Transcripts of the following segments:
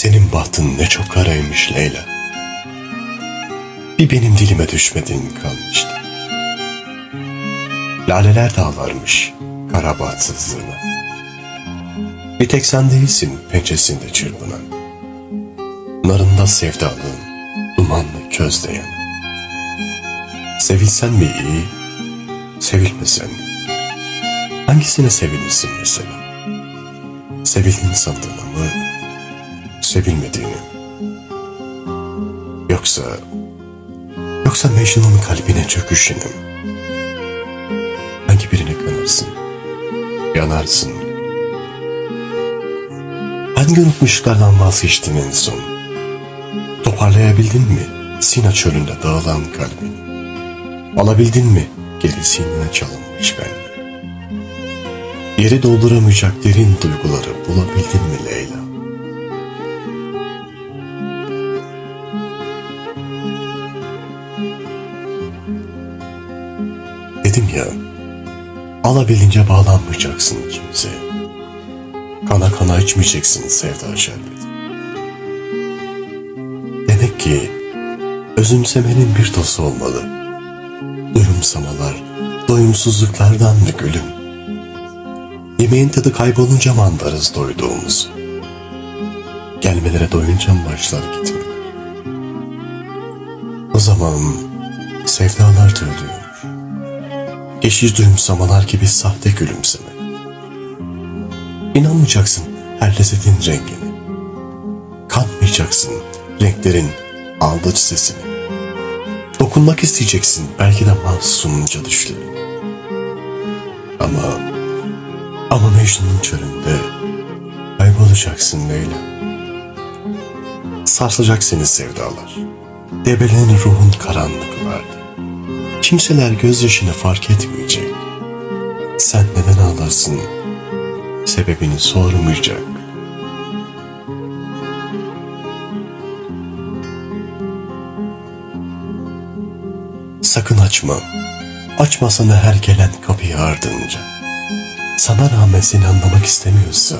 Senin bahtın ne çok karaymış Leyla. Bir benim dilime düşmedin kalmıştı. Laleler dağlarmış kara bahtsızlığına. Bir tek sen değilsin pençesinde çırpınan. Narında sevdalığın dumanlı közleyen. Sevilsen mi iyi, sevilmesen mi? Hangisine sevilirsin mesela? Sevildiğini sandığını mı, sevilmediğini? Yoksa, yoksa Mecnun'un kalbine çöküşünü? Hangi birine kanarsın, yanarsın? Hangi unutmuşlardan vazgeçtin en son? Toparlayabildin mi Sina çölünde dağılan kalbini? Alabildin mi gerisinine çalınmış ben? Yeri dolduramayacak derin duyguları bulabildin mi Leyla? Ya, alabildiğince bağlanmayacaksın kimseye. Kana kana içmeyeceksin sevda şerbeti. Demek ki özümsemenin bir dozu olmalı. Duyumsamalar, doyumsuzluklardan mı gülüm? Yemeğin tadı kaybolunca mı anlarız doyduğumuzu? Gelmelere doyunca mı başlar gitme? O zaman sevdalar da Geçici duyumsamalar gibi sahte gülümseme. İnanmayacaksın her lezzetin rengine. Kanmayacaksın renklerin aldatıcı sesine. Dokunmak isteyeceksin belki de masumca düşlerine. Ama, ama Mecnun'un çölünde kaybolacaksın Leyla. Sarsacak seni sevdalar. Debelenin ruhun karanlıklarda. Kimseler gözyaşını fark etmeyecek. Sen neden ağlarsın? Sebebini sormayacak. Sakın açma. Açma sana her gelen kapıyı ardınca. Sana rağmen seni anlamak istemiyorsa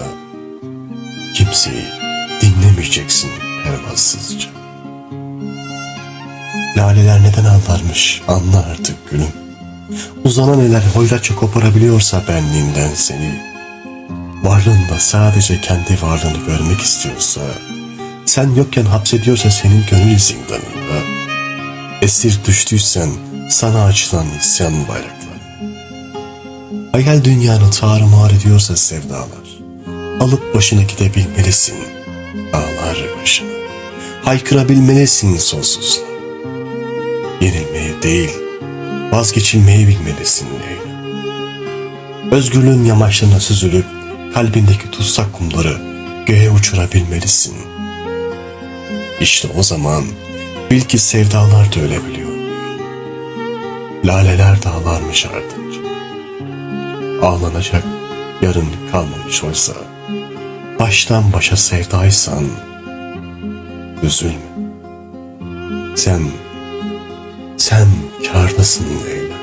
kimseyi dinlemeyeceksin pervasızca. Laleler neden ağlarmış anla artık gülüm. Uzanan eller hoyratça koparabiliyorsa benliğinden seni. Varlığında sadece kendi varlığını görmek istiyorsa, sen yokken hapsediyorsa senin gönül zindanında, esir düştüysen sana açılan isyan bayrakları. Hayal dünyanı tarumar ediyorsa sevdalar, alıp başına gidebilmelisin, ağlar başına. Haykırabilmelisin sonsuzluğa. Yenilmeyi değil, vazgeçilmeyi bilmelisin Leyla. Özgürlüğün yamaçlarına süzülüp kalbindeki tutsak kumları göğe uçurabilmelisin. İşte o zaman bil ki sevdalar da ölebiliyor. Laleler dağlarmış ardınca. Ağlanacak yarın kalmamış oysa baştan başa sevdaysan üzülme. Sen, sen kârdasın Leyla.